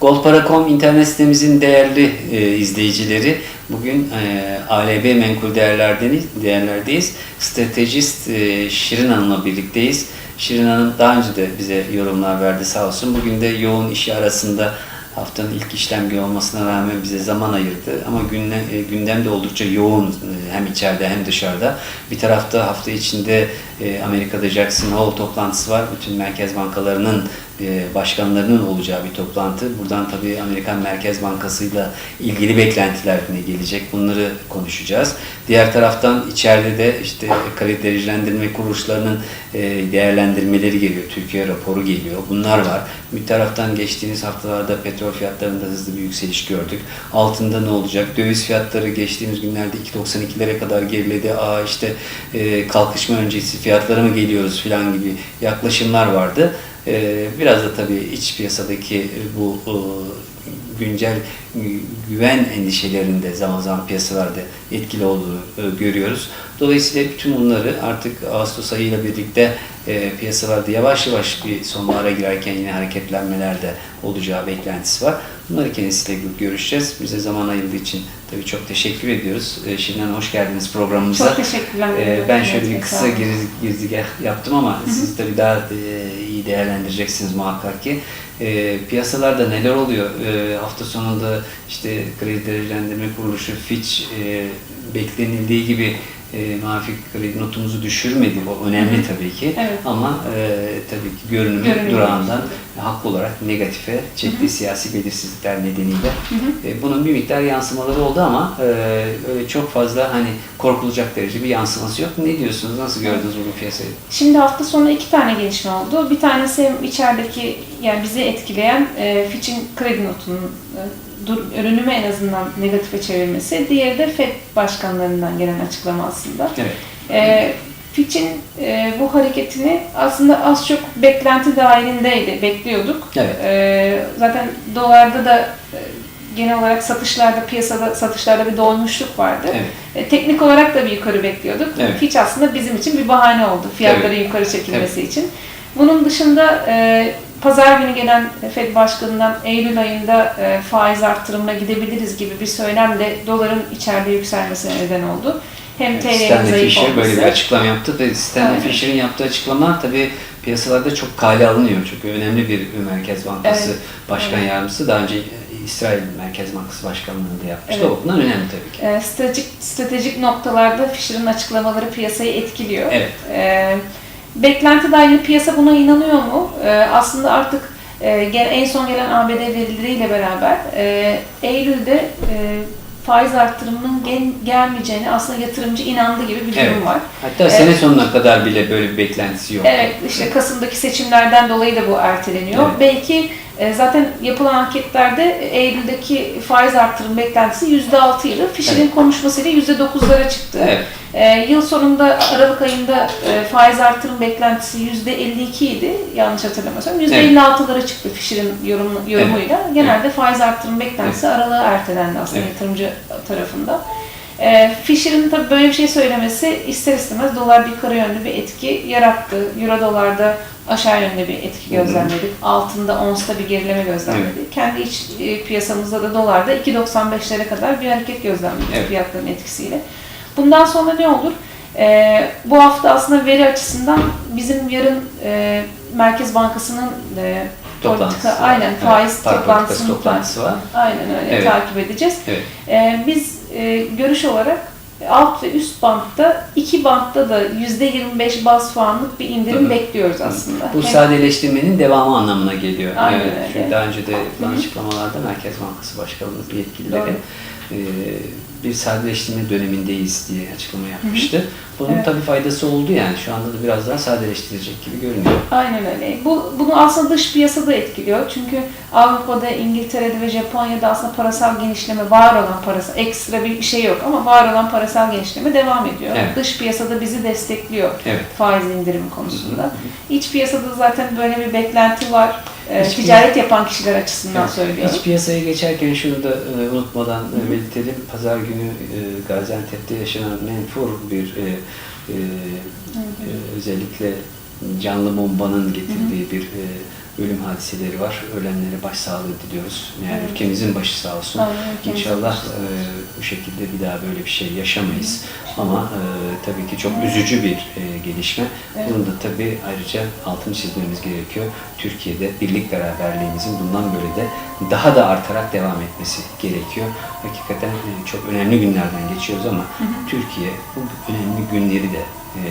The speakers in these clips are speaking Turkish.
Goldpara.com internet sitemizin değerli e, izleyicileri bugün e, ALB Menkul Değerler'deyiz. değerlerdeyiz. Stratejist e, Şirin Hanım'la birlikteyiz. Şirin Hanım daha önce de bize yorumlar verdi sağ olsun. Bugün de yoğun işi arasında haftanın ilk işlem günü olmasına rağmen bize zaman ayırdı. Ama gündem, e, gündem de oldukça yoğun e, hem içeride hem dışarıda. Bir tarafta hafta içinde e, Amerika'da Jackson Hole toplantısı var. Bütün merkez bankalarının başkanlarının olacağı bir toplantı. Buradan tabii Amerikan Merkez Bankası'yla ilgili beklentiler ne gelecek bunları konuşacağız. Diğer taraftan içeride de işte kredi derecelendirme kuruluşlarının e, değerlendirmeleri geliyor. Türkiye raporu geliyor. Bunlar var. Bir taraftan geçtiğimiz haftalarda petrol fiyatlarında hızlı bir yükseliş gördük. Altında ne olacak? Döviz fiyatları geçtiğimiz günlerde 2.92'lere kadar geriledi. Aa işte e, kalkışma öncesi fiyatlara mı geliyoruz falan gibi yaklaşımlar vardı. Ee, Biraz da tabii iç piyasadaki bu e, güncel güven endişelerinde zaman zaman piyasalarda etkili olduğunu e, görüyoruz. Dolayısıyla bütün bunları artık Ağustos ayıyla birlikte e, piyasalarda yavaş yavaş bir sonbahara girerken yine hareketlenmeler de olacağı beklentisi var. Bunları kendisiyle görüşeceğiz. Bize zaman ayırdığı için tabii çok teşekkür ediyoruz. E, Şimdiden hoş geldiniz programımıza. Çok teşekkürler. Ee, ben şöyle bir kısa girizgah yaptım ama siz tabii daha e, iyi değerlendireceksiniz muhakkak ki. E, piyasalarda neler oluyor? E, hafta sonunda işte kredi derecelendirme kuruluşu Fitch e, beklenildiği gibi e, mafi kredi notumuzu düşürmedi. O önemli Hı hı. tabii ki. Evet. Ama e, tabii ki görünümü Görünümü durağından haklı olarak negatife çekti siyasi belirsizlikler nedeniyle. Hı hı. E, Bunun bir miktar yansımaları oldu ama e, öyle çok fazla hani korkulacak derece bir yansıması yok. Ne diyorsunuz? Nasıl gördünüz bugün piyasayı? Şimdi hafta sonu iki tane gelişme oldu. Bir tanesi içerideki yani bizi etkileyen e, Fitch'in kredi notunun e, dur, ürünümü en azından negatife çevirmesi. Diğeri de FED başkanlarından gelen açıklama aslında. Evet. E, Fitch'in e, bu hareketini aslında az çok beklenti dahilindeydi, bekliyorduk. Evet. E, zaten dolarda da e, genel olarak satışlarda, piyasada satışlarda bir dolmuşluk vardı. Evet. E, teknik olarak da bir yukarı bekliyorduk. Evet. Fitch aslında bizim için bir bahane oldu fiyatların yukarı çekilmesi için. Bunun dışında e, pazar günü gelen Fed Başkanı'ndan Eylül ayında e, faiz arttırımına gidebiliriz gibi bir söylem de doların içeride yükselmesine neden oldu. Hem TL'nin Stanley zayıf Fischer böyle bir olması. açıklama yaptı ve Stanley Aynen. Fischer'in yaptığı açıklama tabii piyasalarda çok kale alınıyor. Çünkü önemli bir Merkez Bankası Evet. Başkan Evet. Yardımcısı. Daha önce İsrail Merkez Bankası Başkanlığı'nı da yapmıştı. Evet. O bundan önemli tabii ki. E, stratejik, stratejik noktalarda Fisher'ın açıklamaları piyasayı etkiliyor. Evet. E, beklenti dahil piyasa buna inanıyor mu? E, aslında artık e, en son gelen ABD verileriyle beraber e, Eylül'de e, faiz arttırımının gel- gelmeyeceğine aslında yatırımcı inandı gibi bir durum Evet. var. Hatta Evet. sene sonuna kadar bile böyle bir beklentisi yok. Evet, işte Kasım'daki seçimlerden dolayı da bu erteleniyor. Evet. Belki zaten yapılan anketlerde Eylül'deki faiz artırım beklentisi %6 idi. Fisher'in Evet. konuşmasıyla %9'lara çıktı. Evet. E, yıl sonunda Aralık ayında e, faiz artırım beklentisi %52 idi. Yanlış hatırlamıyorsam. %56'lara çıktı Fisher'in yorum, yorumuyla. Genelde faiz artırım beklentisi Aralık'a ertelendi aslında Evet. yatırımcı tarafında. E, Fisher'in tabii böyle bir şey söylemesi ister istemez dolar bir yukarı yönlü bir etki yarattı. Euro dolarda aşağı yönlü bir etki Hı hı. gözlemledik. Altında onsta bir gerileme gözlemledik. Kendi iç e, piyasamızda da dolarda 2.95'lere kadar bir hareket gözlemledik Evet. fiyatların etkisiyle. Bundan sonra ne olur? E, bu hafta aslında veri açısından bizim yarın e, Merkez Bankası'nın e, Toplantısı politika, aynen Evet, faiz toplantısını toplantısı var. Aynen öyle Evet. takip edeceğiz. Evet. Ee, biz e, görüş olarak alt ve üst bantta iki bantta da %25 baz puanlık bir indirim Hı bekliyoruz aslında. Bu Hem- sadeleştirmenin devamı anlamına geliyor. Aynen evet. öyle. Çünkü daha önce de yapılan açıklamalarda Merkez Bankası Başkanlığı yetkilileri Doğru. e, bir sadeleştirme dönemindeyiz diye açıklama yapmıştı. Bunun Evet. tabii faydası oldu yani. Şu anda da biraz daha sadeleştirecek gibi görünüyor. Aynen öyle. Bu, bunu aslında dış piyasada etkiliyor. Çünkü Avrupa'da, İngiltere'de ve Japonya'da aslında parasal genişleme var olan parasal, ekstra bir şey yok ama var olan parasal genişleme devam ediyor. Evet. Dış piyasada bizi destekliyor Evet. faiz indirimi konusunda. Hı hı. İç piyasada zaten böyle bir beklenti var. Ee, İç ticaret yapan kişiler açısından Evet. söylüyorum. İç piyasaya geçerken şunu da e, unutmadan e, belirtelim. Pazar günü e, Gaziantep'te yaşanan menfur bir e, e, e, özellikle canlı bombanın getirdiği bir e, ölüm hadiseleri var. Ölenlere başsağlığı diliyoruz. Yani Evet. ülkemizin başı sağ olsun. Ülkemizin İnşallah e, bu şekilde bir daha böyle bir şey yaşamayız. Ama e, tabii ki çok üzücü bir e, gelişme. Evet. Bunun da tabii ayrıca altını çizmemiz gerekiyor. Türkiye'de birlik beraberliğimizin bundan böyle de daha da artarak devam etmesi gerekiyor. Hakikaten e, çok önemli günlerden geçiyoruz ama Türkiye bu önemli günleri de e,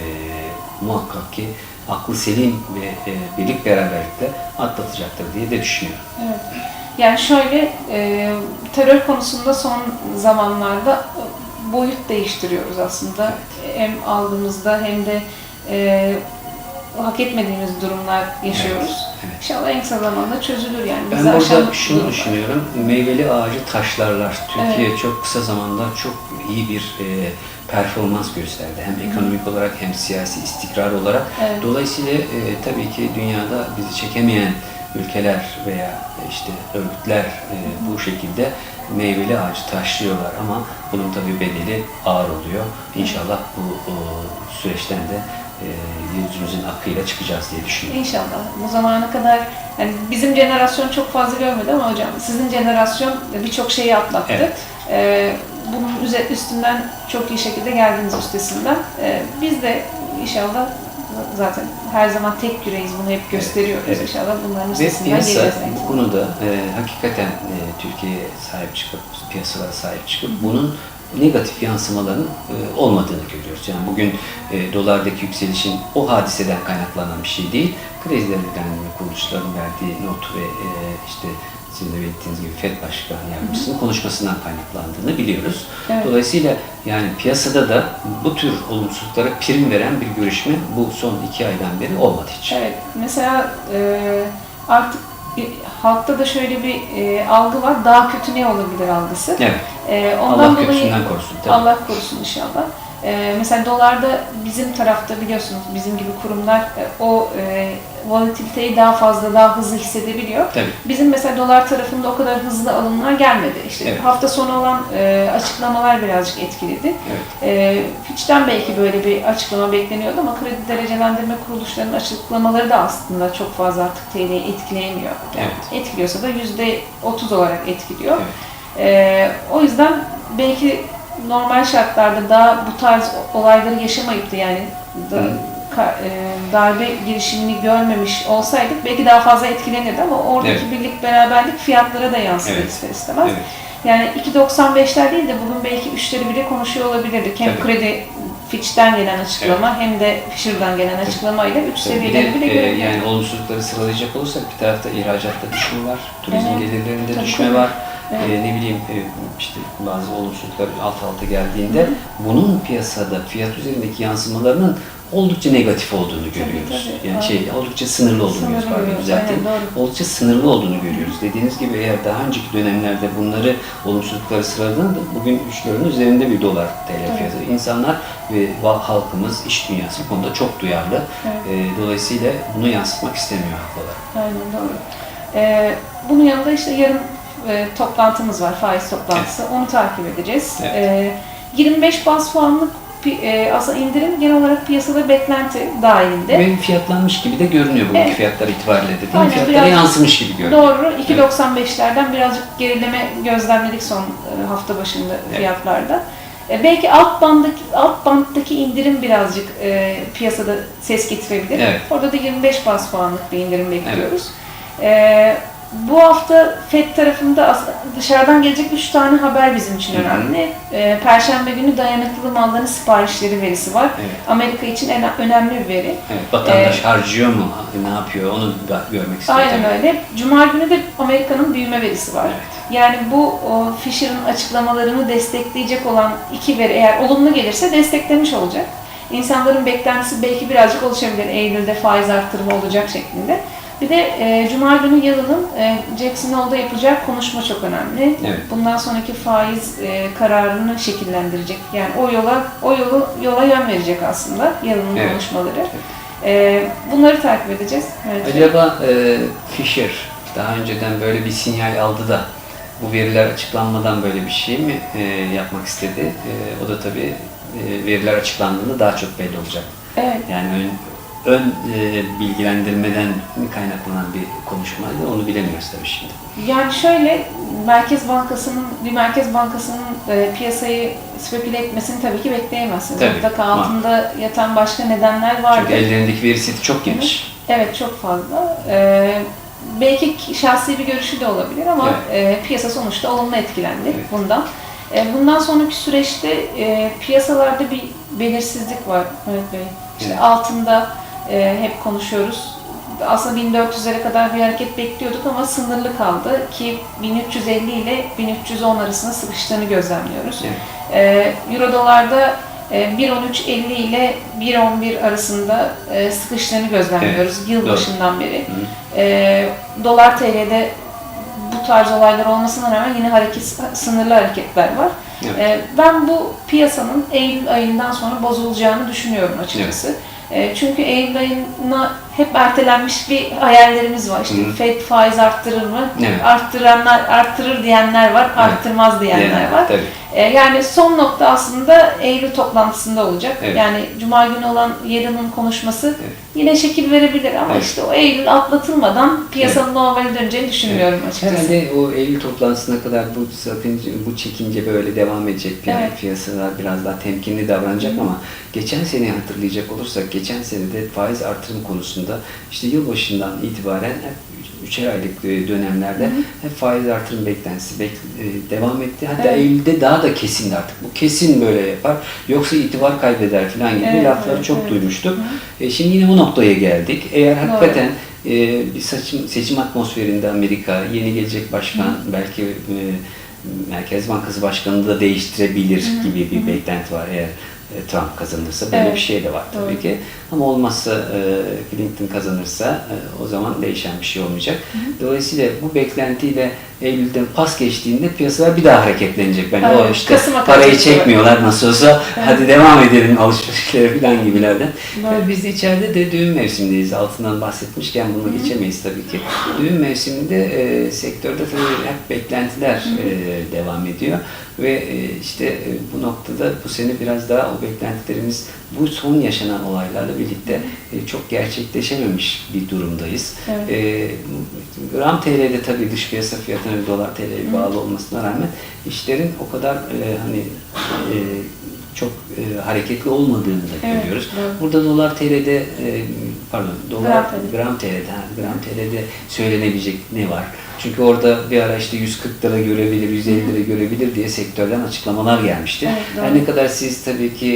muhakkak ki aklı selim ve e, birlik beraberlikle atlatacaktır diye de düşünüyorum. Evet. Yani şöyle e, terör konusunda son zamanlarda boyut değiştiriyoruz aslında. Hem aldığımızda hem de e, hak etmediğimiz durumlar yaşıyoruz. Evet, evet. İnşallah en kısa zamanda çözülür yani. Ben Bizi aşan burada şunu durumlar. düşünüyorum. Meyveli ağacı taşlarlar. Türkiye çok kısa zamanda çok iyi bir e, performans gösterdi. Hem ekonomik olarak hem siyasi istikrar olarak. Evet. Dolayısıyla e, tabii ki dünyada bizi çekemeyen ülkeler veya işte örgütler e, bu şekilde meyveli ağacı taşlıyorlar ama bunun tabii bedeli ağır oluyor. İnşallah bu o, süreçten de e, yüzümüzün akıyla çıkacağız diye düşünüyorum. İnşallah. Bu zamana kadar yani bizim jenerasyon çok fazla görmedi ama hocam sizin jenerasyon birçok şeyi atlattı. Evet. Ee, bunun üstünden çok iyi şekilde geldiniz üstesinden. Ee, biz de inşallah zaten her zaman tek yüreğiz bunu hep gösteriyoruz evet. inşallah bunların Ve üstesinden piyasa geleceğiz. bu konuda e, hakikaten e, Türkiye'ye sahip çıkıp, piyasalara sahip çıkıp bunun negatif yansımaların e, olmadığını görüyoruz. Yani bugün e, dolardaki yükselişin o hadiseden kaynaklanan bir şey değil. Denetlenme kuruluşların verdiği not ve e, işte sizin de belirttiğiniz gibi FED Başkanı Yardımcısının konuşmasından kaynaklandığını biliyoruz. Evet. Dolayısıyla yani piyasada da bu tür olumsuzluklara prim veren bir görüşme bu son iki aydan beri olmadı hiç. Evet, mesela e, artık bir- halkta da şöyle bir e, algı var, daha kötü ne olabilir algısı. Evet. E, ondan Allah dolayı korusun. Tabii. Allah korusun inşallah. Ee, mesela dolarda bizim tarafta biliyorsunuz bizim gibi kurumlar e, o e, volatiliteyi daha fazla daha hızlı hissedebiliyor. Tabii. Bizim mesela dolar tarafında o kadar hızlı alımlar gelmedi. İşte Evet. hafta sonu olan e, açıklamalar birazcık etkiledi. Evet. E, Fitch'ten belki böyle bir açıklama bekleniyordu ama kredi derecelendirme kuruluşlarının açıklamaları da aslında çok fazla artık TL'yi etkileyemiyor. Yani Evet. Etkiliyorsa da %30 olarak etkiliyor. Evet. Ee, o yüzden belki normal şartlarda daha bu tarz olayları yaşamayıp da yani da, e, darbe girişimini görmemiş olsaydık belki daha fazla etkilenirdi ama oradaki Evet. birlik beraberlik fiyatlara da yansıdı Evet. ister istemez. Evet. Yani 2.95'ler değil de bugün belki 3'leri bile konuşuyor olabilirdik. Hem Tabii. kredi Fitch'ten gelen açıklama hem de Fisher'dan gelen açıklamayla 3 Tabii bir seviyeleri bile e, yani olumsuzlukları sıralayacak olursak bir tarafta ihracatta düşme var, turizm Evet. gelirlerinde Tabii, düşme var. Evet. E, ne bileyim e, işte bazı olumsuzluklar alt alta geldiğinde bunun piyasada fiyat üzerindeki yansımalarının oldukça negatif olduğunu görüyoruz. tabii. Yani Aynen. şey oldukça sınırlı olduğunu Sınırlı görüyoruz. Pardon düzelteyim. Oldukça sınırlı olduğunu görüyoruz. Dediğiniz gibi eğer daha önceki dönemlerde bunları olumsuzlukları sıraladığında bugün 3 liranın üzerinde bir dolar TL Evet. fiyatı. İnsanlar ve halkımız, iş dünyası bu konuda çok duyarlı. Evet. E, dolayısıyla bunu yansıtmak istemiyor haklı olarak. Aynen doğru. Ee, bunun yanında işte yarın e, toplantımız var, faiz toplantısı. Onu takip edeceğiz. Evet. Ee, 25 bas puanlık e, aslında indirim genel olarak piyasada beklenti dahilinde. Ve fiyatlanmış gibi de görünüyor bugünkü Evet. fiyatlar itibariyle de değil? Aynen, Fiyatlara yansımış gibi görünüyor. Doğru. 2.95'lerden birazcık gerileme gözlemledik son e, hafta başında Evet. fiyatlarda. E, belki alt banddaki alt banttaki indirim birazcık e, piyasada ses getirebilir. Evet. Orada da 25 bas puanlık bir indirim bekliyoruz. E, bu hafta FED tarafında dışarıdan gelecek 3 tane haber bizim için önemli. E, Perşembe günü dayanıklı malların siparişleri verisi var. Evet. Amerika için en önemli bir veri. Evet, vatandaş Ee, harcıyor mu, ne yapıyor onu da görmek istiyor. Aynen tabii. öyle. Cuma günü de Amerika'nın büyüme verisi var. Evet. Yani bu o, Fisher'ın açıklamalarını destekleyecek olan iki veri eğer olumlu gelirse desteklemiş olacak. İnsanların beklentisi belki birazcık oluşabilir. Eylül'de faiz arttırımı olacak şeklinde. Bir de e, Cuma günü Yalın'ın e, Jackson Hole'da yapacağı konuşma çok önemli. Evet. Bundan sonraki faiz e, kararını şekillendirecek. Yani o yola o yolu yola yön verecek aslında Yalın'ın Evet. konuşmaları. E, bunları takip edeceğiz. Evet. Acaba e, Fisher daha önceden böyle bir sinyal aldı da bu veriler açıklanmadan böyle bir şey mi e, yapmak istedi? E, o da tabii e, veriler açıklandığında daha çok belli olacak. Evet. Yani ön- e, bilgilendirmeden kaynaklanan bir konuşmaydı onu bilemiyoruz tabii şimdi. Yani şöyle Merkez Bankası'nın bir Merkez Bankası'nın e, piyasayı speküle etmesini tabii ki bekleyemezsiniz. Tabii, Mutlaka altında yatan başka nedenler vardır. Çünkü ellerindeki veri seti çok geniş. Evet çok fazla. Ee, belki ki- şahsi bir görüşü de olabilir ama e, piyasa sonuçta olumlu etkilendi Evet. bundan. E, bundan sonraki süreçte e, piyasalarda bir belirsizlik var Mehmet Bey. İşte Evet. altında e, hep konuşuyoruz. Aslında 1400'lere kadar bir hareket bekliyorduk ama sınırlı kaldı ki 1350 ile 1310 arasında sıkıştığını gözlemliyoruz. Evet. Ee, Euro dolarda e, 1.13.50 ile 1.11 arasında e, sıkıştığını gözlemliyoruz Evet, yıl başından beri. Ee, dolar TL'de bu tarz olaylar olmasına rağmen yine hareket sınırlı hareketler var. Evet. Ee, ben bu piyasanın Eylül ayından sonra bozulacağını düşünüyorum açıkçası. Ee, çünkü Eylül ayına hep ertelenmiş bir hayallerimiz var. İşte Hı. Fed faiz arttırır mı? Evet. Arttıranlar arttırır diyenler var, arttırmaz diyenler Yani, var. Tabii. Ee, Yani son nokta aslında Eylül toplantısında olacak. Evet. Yani Cuma günü olan Yarın'ın konuşması Evet. yine şekil verebilir ama Evet. işte o Eylül atlatılmadan piyasanın normale döneceğini düşünmüyorum açıkçası. Herhalde o Eylül toplantısına kadar bu sakınca, bu çekince böyle devam edecek. Yani Evet. piyasalar biraz daha temkinli davranacak ama geçen seneyi hatırlayacak olursak geçen senede faiz artırım konusunda işte yılbaşından itibaren üçer aylık e, dönemlerde hep faiz artırım beklentisi bek- e, devam etti. Hatta Evet. Eylül'de daha da kesindi artık. Bu kesin böyle yapar. Yoksa itibar kaybeder falan gibi Evet, lafları evet, çok evet. duymuştuk. E, şimdi yine bu noktaya geldik. Eğer Doğru. hakikaten e, bir seçim, seçim atmosferinde Amerika yeni gelecek başkan belki e, Merkez Bankası Başkanı da değiştirebilir gibi bir beklenti var eğer e, Trump kazanırsa böyle Evet, bir şey de var tabii doğru. ki ama olmazsa e, Clinton kazanırsa e, o zaman değişen bir şey olmayacak. Dolayısıyla bu beklentiyle Eylül'den pas geçtiğinde piyasalar bir daha hareketlenecek. Ben o Evet, işte Kasım'a parayı çekmiyorlar nasıl olsa hadi devam edelim alışverişlere falan gibilerden. Tabii biz içeride de düğün mevsimindeyiz. Altından bahsetmişken bunu geçemeyiz tabii ki. Düğün mevsiminde e, sektörde tabii hep beklentiler e, devam ediyor. Ve e, işte e, bu noktada bu sene biraz daha o beklentilerimiz bu son yaşanan olaylarla birlikte e, çok gerçekleşememiş bir durumdayız. Evet. E, gram TL'de tabii dış piyasa fiyatına dolar TL'ye bağlı olmasına rağmen işlerin o kadar e, hani e, çok e, hareketli olmadığını da Evet, görüyoruz. doğru. Burada dolar TL'de e, pardon dolar Gram TL. gram TL'de gram TL'de söylenebilecek ne var? Çünkü orada bir ara işte 140 lira görebilir, 150 lira görebilir diye sektörden açıklamalar gelmişti. Evet. Her ne kadar siz tabii ki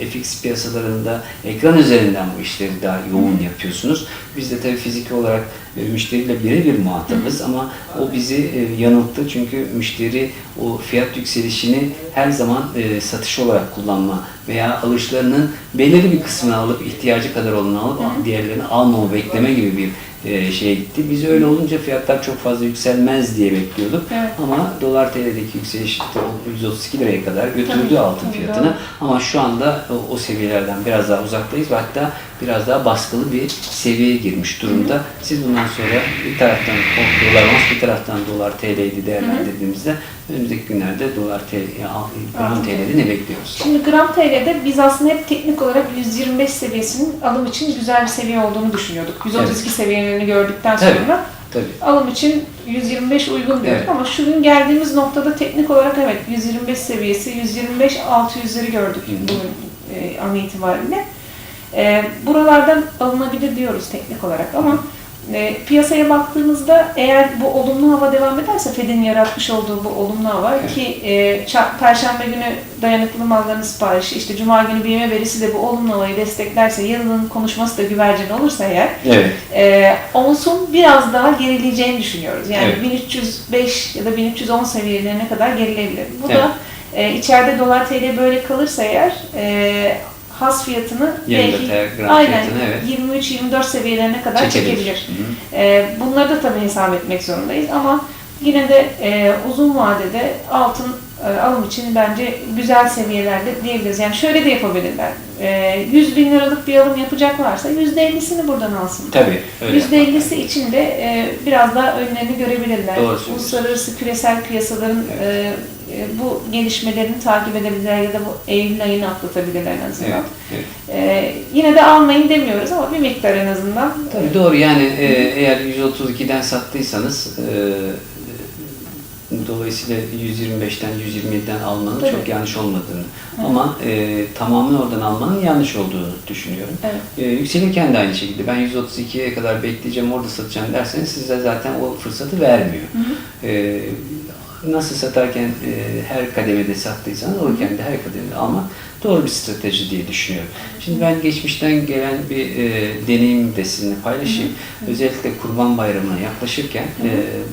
e, FX piyasalarında ekran üzerinden bu işleri daha yoğun yapıyorsunuz. Biz de tabii fiziki olarak e, müşteriyle birebir muhatabız ama o bizi e, yanılttı çünkü müşteri o fiyat yükselişini her zaman e, satış olarak kullanma veya alışlarının belirli bir kısmını alıp ihtiyacı kadar olanı alıp diğerlerini almama bekleme gibi bir e, şeye gitti. Biz öyle olunca fiyatlar çok fazla yükselmez diye bekliyorduk. Evet. Ama dolar TL'deki yükseliş işte o 132 liraya kadar götürdü Tabii, altın tabii, fiyatını. doğru. Ama şu anda o, o seviyelerden biraz daha uzaktayız ve hatta biraz daha baskılı bir seviyeye girmiş durumda. Siz bundan sonra bir taraftan dolar ons bir taraftan dolar TL'yi değerlendirdiğimizde önümüzdeki günlerde dolar TL, gram. TL'de ne bekliyoruz? Şimdi gram TL'de biz aslında hep teknik olarak 125 seviyesinin alım için güzel bir seviye olduğunu düşünüyorduk. 132 seviyelerini gördükten Tabii. sonra Tabii. alım için 125 uygun diyorduk Evet. ama şu gün geldiğimiz noktada teknik olarak evet 125 seviyesi 125 600'leri gördük bugün e, an itibariyle. E, buralardan alınabilir diyoruz teknik olarak ama e, piyasaya baktığımızda eğer bu olumlu hava devam ederse Fed'in yaratmış olduğu bu olumlu hava Evet. ki e, Perşembe günü dayanıklı malların siparişi işte Cuma günü büyüme verisi de bu olumlu havayı desteklerse yarının konuşması da güvercin olursa eğer Evet. e, onsun biraz daha gerileyeceğini düşünüyoruz. Yani Evet. 1305 ya da 1310 seviyelerine kadar gerilebilir. Bu Evet. da e, içeride dolar TL böyle kalırsa eğer e, has fiyatını 24 belki gram aynen fiyatını evet. 23-24 seviyelerine kadar Çekebilir. çekebilir. Hı hı. E, bunları da tabii hesap etmek zorundayız ama yine de e, uzun vadede altın e, alım için bence güzel seviyelerde diyebiliriz. Yani şöyle de yapabilirler. E, 100 bin liralık bir alım yapacaklarsa %50'sini buradan alsın. Tabii. Öyle %50'si için de e, biraz daha önlerini görebilirler. Doğru. Uluslararası küresel piyasaların e, e, bu gelişmelerini takip edebilirler ya da bu Eylül ayını atlatabilirler en azından. Evet, evet. E, yine de almayın demiyoruz ama bir miktar en azından. Tabii doğru yani e, eğer 132'den sattıysanız e, dolayısıyla 125'ten 127'den almanın Tabii. çok yanlış olmadığını Hı. ama e, tamamını oradan almanın yanlış olduğunu düşünüyorum. Evet. E, yükselirken de aynı şekilde ben 132'ye kadar bekleyeceğim orada satacağım derseniz size zaten o fırsatı vermiyor. Hı hı. E, nasıl satarken e, her kademede sattıysanız alırken de her kademede almak doğru bir strateji diye düşünüyorum. Şimdi ben geçmişten gelen bir e, deneyim de sizinle paylaşayım. Özellikle Kurban Bayramı'na yaklaşırken e,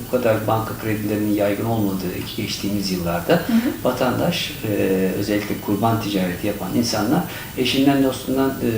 bu kadar banka kredilerinin yaygın olmadığı iki geçtiğimiz yıllarda vatandaş e, özellikle kurban ticareti yapan insanlar eşinden dostundan e,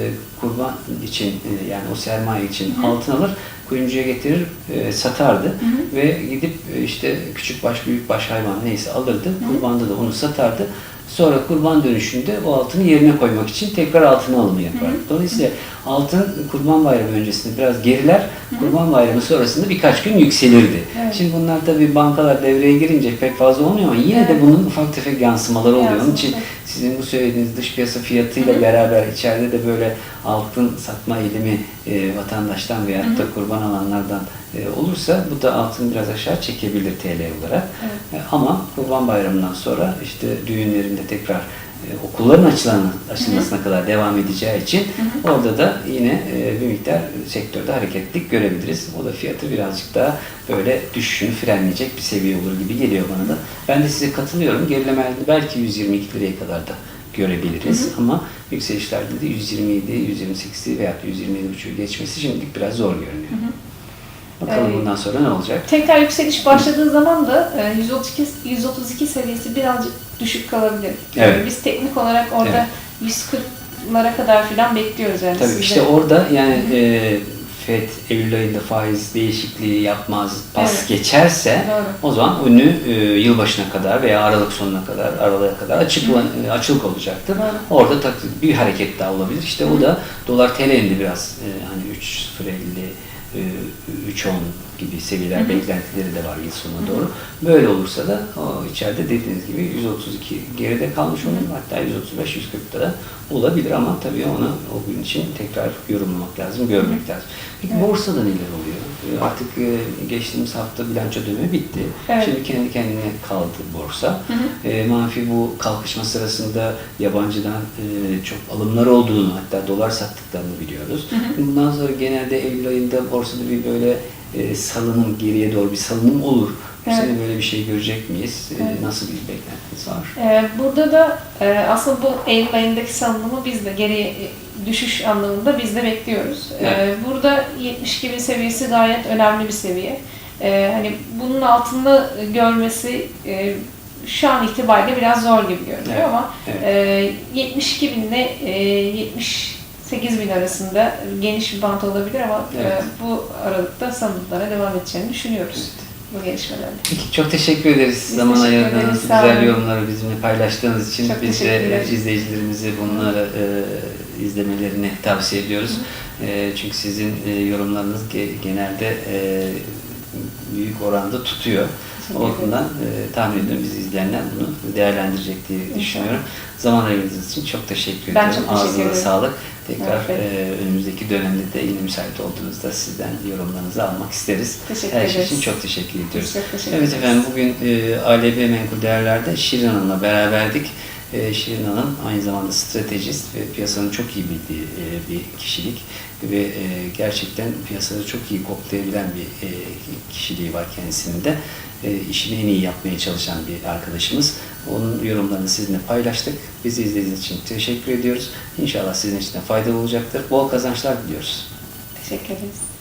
kurban için e, yani o sermaye için altın alır kuyumcuya getirir e, satardı ve gidip e, işte küçük baş büyük baş hayvan neyse alırdı. Kurbanda da onu satardı sonra kurban dönüşünde o altını yerine koymak için tekrar altın alımı yapardı. Dolayısıyla altın kurban bayramı öncesinde biraz geriler kurban bayramı sonrasında birkaç gün yükselirdi. Evet. Şimdi bunlar tabii bankalar devreye girince pek fazla olmuyor ama yine de Evet. bunun ufak tefek yansımaları oluyor. Onun Yansıması. için sizin bu söylediğiniz dış piyasa fiyatıyla beraber içeride de böyle altın satma eğilimi e, vatandaştan veya da kurban alanlardan e, olursa bu da altın biraz aşağı çekebilir TL olarak. Evet. E, ama kurban bayramından sonra işte düğünlerinde tekrar e, okulların açılan, açılmasına kadar devam edeceği için orada da yine e, bir miktar sektörde hareketlilik görebiliriz. O da fiyatı birazcık daha böyle düşüşünü frenleyecek bir seviye olur gibi geliyor bana da. Ben de size katılıyorum. Gerilemelde belki 122 liraya kadar da görebiliriz ama yükselişlerde de 127, 128 veya 127,5'u geçmesi şimdilik biraz zor görünüyor. Bakalım Ee, bundan sonra ne olacak? Tekrar yükseliş başladığı zaman da e, 132 132 seviyesi birazcık düşük kalabilir. Yani Evet. biz teknik olarak orada 140'lara kadar falan bekliyoruz yani. Tabii sizde. işte orada yani e, FED Eylül ayında faiz değişikliği yapmaz, pas Evet. geçerse Doğru. o zaman önü e, yılbaşına kadar veya Aralık sonuna kadar, Aralık'a kadar açık e, açılık olacaktır. Doğru. Orada tak- bir hareket daha olabilir. İşte o da dolar TL'nin biraz e, hani 3.050 e, 3.10 gibi seviyeler beklentileri de var yıl sonuna doğru. Böyle olursa da o içeride dediğiniz gibi 132 geride kalmış olur. Hatta 135-140'da da olabilir ama tabii onu o gün için tekrar yorumlamak lazım, görmek lazım. Peki Evet. borsada neler oluyor? E, Artık e, geçtiğimiz hafta bilanço dönemi bitti. Evet. Şimdi kendi kendine kaldı borsa. E, Manfi bu kalkışma sırasında yabancıdan e, çok alımlar olduğunu hatta dolar sattıklarını biliyoruz. Bundan sonra genelde Eylül ayında borsada bir böyle e, salınım, geriye doğru bir salınım olur. Bu evet. sene böyle bir şey görecek miyiz? E, evet. Nasıl bir beklentiniz var? E, burada da asıl bu Eylül ayındaki salınımı biz de geri düşüş anlamında biz de bekliyoruz. Evet. Burada 72 bin seviyesi gayet önemli bir seviye. Hani bunun altında görmesi şu an itibariyle biraz zor gibi görünüyor evet. ama evet. 72 binle e, 70 8 bin arasında geniş bir bant olabilir ama e, evet. bu aralıkta sandıklara devam edeceğini düşünüyoruz bu gelişmelerle. Peki, çok teşekkür ederiz Biz zaman ayırdığınız, güzel yorumları bizimle paylaştığınız için. Çok Biz de e, izleyicilerimizi bunları e, izlemelerini tavsiye ediyoruz. E, çünkü sizin e, yorumlarınız genelde e, büyük oranda tutuyor. O bakımdan e, tahmin ediyorum bizi izleyenler bunu değerlendirecek diye düşünüyorum. Zaman ayırdığınız için çok teşekkür Ben ediyorum. çok teşekkür Ağzınıza ederim. sağlık. Tekrar Evet. e, önümüzdeki dönemde de yine müsait olduğunuzda sizden yorumlarınızı almak isteriz. Teşekkür Her şey için çok teşekkür ediyoruz. Çok teşekkür Evet efendim bugün e, ALB Menkul Değerler'de Şirin Hanım'la beraberdik. E, Şirin Hanım aynı zamanda stratejist ve piyasanın çok iyi bildiği e, bir kişilik ve e, gerçekten piyasada çok iyi koklayabilen bir e, kişiliği var kendisinin de. E, işini en iyi yapmaya çalışan bir arkadaşımız. Onun yorumlarını sizinle paylaştık. Bizi izlediğiniz için teşekkür ediyoruz. İnşallah sizin için de faydalı olacaktır. Bol kazançlar diliyoruz. Teşekkür ederiz.